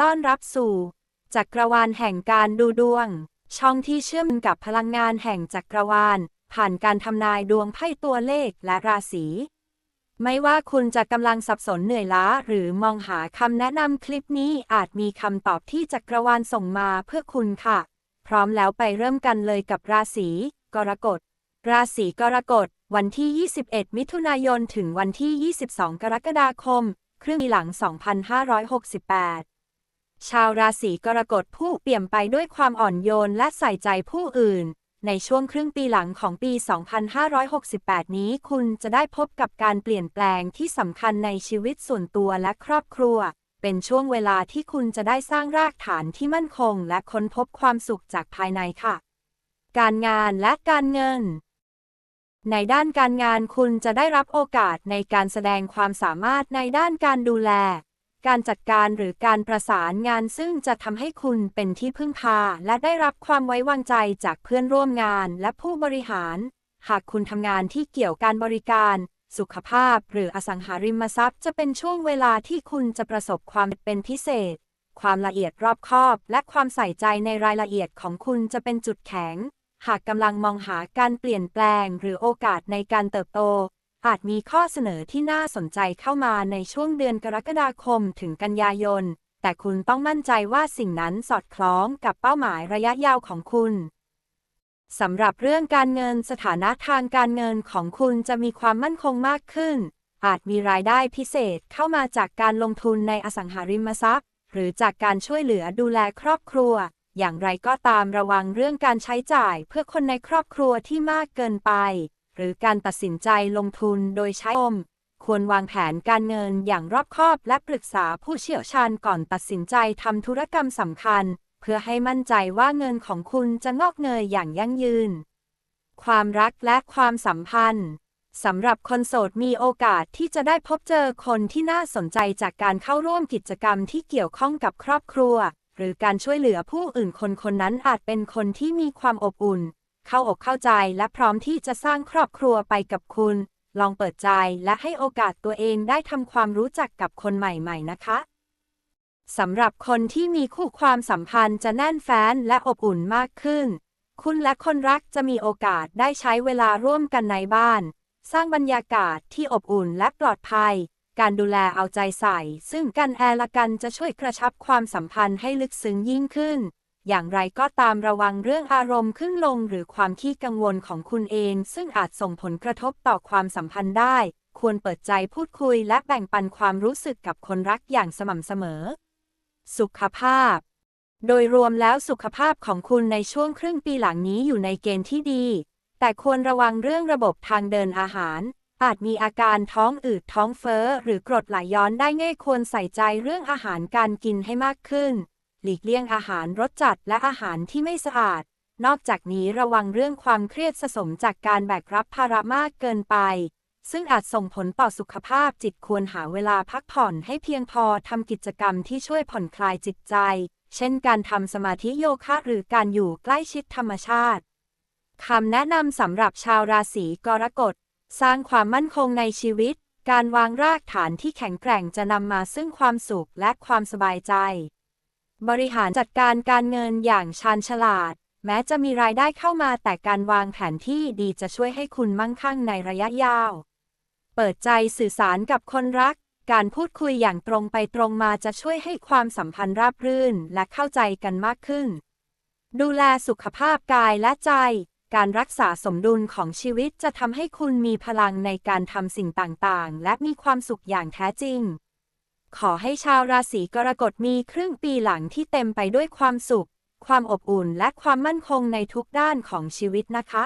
ต้อนรับสู่จักรวาลแห่งการดูดวง ช่องที่เชื่อมกับพลังงานแห่งจักรวาล ผ่านการทำนายดวงไพ่ตัวเลขและราศี ไม่ว่าคุณจะกำลังสับสนเหนื่อยล้า หรือมองหาคำแนะนำคลิปนี้อาจมีคำตอบที่จักรวาลส่งมาเพื่อคุณค่ะ พร้อมแล้วไปเริ่มกันเลยกับราศีกรกฎ ราศีกรกฎ วันที่ 21 มิถุนายน ถึงวันที่ 22 กรกฎาคม ครึ่งปีหลัง 2568 ชาวราศีกรกฎผู้เปี่ยมไปด้วยความอ่อนโยนและใส่ใจผู้อื่น ในช่วงครึ่งปีหลังของปี 2568 นี้คุณจะได้พบกับการเปลี่ยนแปลงที่สำคัญในชีวิตส่วนตัวและครอบครัว เป็นช่วงเวลาที่คุณจะได้สร้างรากฐานที่มั่นคง และค้นพบความสุขจากภายในค่ะ การงานและการเงินในด้านการงานคุณจะได้รับโอกาสในการแสดงความสามารถในด้านการดูแล การจัดการหรือการประสานงานซึ่งจะทำให้คุณเป็นที่พึ่งพา และได้รับความไว้วางใจจากเพื่อนร่วมงานและผู้บริหาร หากคุณทำงานที่เกี่ยวการบริการ สุขภาพ หรืออสังหาริมทรัพย์ จะเป็นช่วงเวลาที่คุณจะประสบความเป็นพิเศษ ความละเอียดรอบคอบ และความใส่ใจในรายละเอียดของคุณจะเป็นจุดแข็ง หากกำลังมองหาการเปลี่ยนแปลง หรือโอกาสในการเติบโต อาจมีข้อเสนอที่น่าสนใจเข้ามาในช่วงเดือนกรกฎาคมถึงกันยายน แต่คุณต้องมั่นใจว่าสิ่งนั้นสอดคล้องกับเป้าหมายระยะยาวของคุณสำหรับเรื่องการเงินสถานะทางการเงินของคุณจะมีความมั่นคงมากขึ้น อาจมีรายได้พิเศษเข้ามาจากการลงทุนในอสังหาริมทรัพย์ หรือจากการช่วยเหลือดูแลครอบครัว อย่างไรก็ตามระวังเรื่องการใช้จ่ายเพื่อคนในครอบครัวที่มากเกินไป หรือการตัดสินใจลงทุนโดยใช้อม ควรวางแผนการเงินอย่างรอบคอบและปรึกษาผู้เชี่ยวชาญก่อนตัดสินใจทำธุรกรรมสำคัญ เพื่อให้มั่นใจว่าเงินของคุณจะงอกเงยอย่างยั่งยืน ความรักและความสัมพันธ์สำหรับคนโสดมีโอกาสที่จะได้พบเจอคนที่น่าสนใจจากการเข้าร่วมกิจกรรมที่เกี่ยวข้องกับครอบครัว หรือการช่วยเหลือผู้อื่นคนคนนั้นอาจเป็นคนที่มีความอบอุ่น เข้าอกเข้าใจและพร้อมที่จะสร้างครอบครัวไปกับคุณ ลองเปิดใจและให้โอกาสตัวเองได้ทำความรู้จักกับคนใหม่ ๆ นะคะสำหรับคนที่มีคู่ความสัมพันธ์จะแน่นแฟ้นและอบอุ่นมากขึ้น คุณและคนรักจะมีโอกาสได้ใช้เวลาร่วมกันในบ้าน สร้างบรรยากาศที่อบอุ่นและปลอดภัย การดูแลเอาใจใส่ ซึ่งกันแอละกันจะช่วยกระชับความสัมพันธ์ให้ลึกซึ้งยิ่งขึ้น อย่างไรก็ตามระวังเรื่องอารมณ์ขึ้นลงหรือความขี้กังวลของคุณเอง ซึ่งอาจส่งผลกระทบต่อความสัมพันธ์ได้ ควรเปิดใจพูดคุยและแบ่งปันความรู้สึกกับคนรักอย่างสม่ำเสมอ สุขภาพ โดยรวมแล้วสุขภาพของคุณในช่วงครึ่งปีหลังนี้อยู่ในเกณฑ์ที่ดี แต่ควรระวังเรื่องระบบทางเดินอาหาร อาจมีอาการท้องอืดท้องเฟ้อ หรือกรดไหลย้อนได้ง่ายควรใส่ใจเรื่องอาหารการกินให้มากขึ้น หลีกเลี่ยงอาหารรสจัดและอาหารที่ไม่สะอาด นอกจากนี้ระวังเรื่องความเครียดสะสมจากการแบกรับภาระมากเกินไป ซึ่งอาจส่งผลต่อสุขภาพจิตควรหาเวลาพักผ่อนให้เพียงพอทำกิจกรรมที่ช่วยผ่อนคลายจิตใจ เช่นการทำสมาธิโยคะหรือการอยู่ใกล้ชิดธรรมชาติคำแนะนำสำหรับชาวราศีกรกฎ สร้างความมั่นคงในชีวิต การวางรากฐานที่แข็งแกร่งจะนำมาซึ่งความสุขและความสบายใจ บริหารจัดการการเงินอย่างชาญฉลาด แม้จะมีรายได้เข้ามาแต่การวางแผนที่ดีจะช่วยให้คุณมั่งคั่งในระยะยาว เปิดใจสื่อสารกับคนรัก การพูดคุยอย่างตรงไปตรงมาจะช่วยให้ความสัมพันธ์ราบรื่นและเข้าใจกันมากขึ้น ดูแลสุขภาพกายและใจ การรักษาสมดุลของชีวิตจะทำให้คุณมีพลังในการทำสิ่งต่างๆ และมีความสุขอย่างแท้จริง ขอให้ชาวราศีกรกฎมีครึ่งปีหลังที่เต็มไปด้วยความสุข ความอบอุ่นและความมั่นคงในทุกด้านของชีวิตนะคะ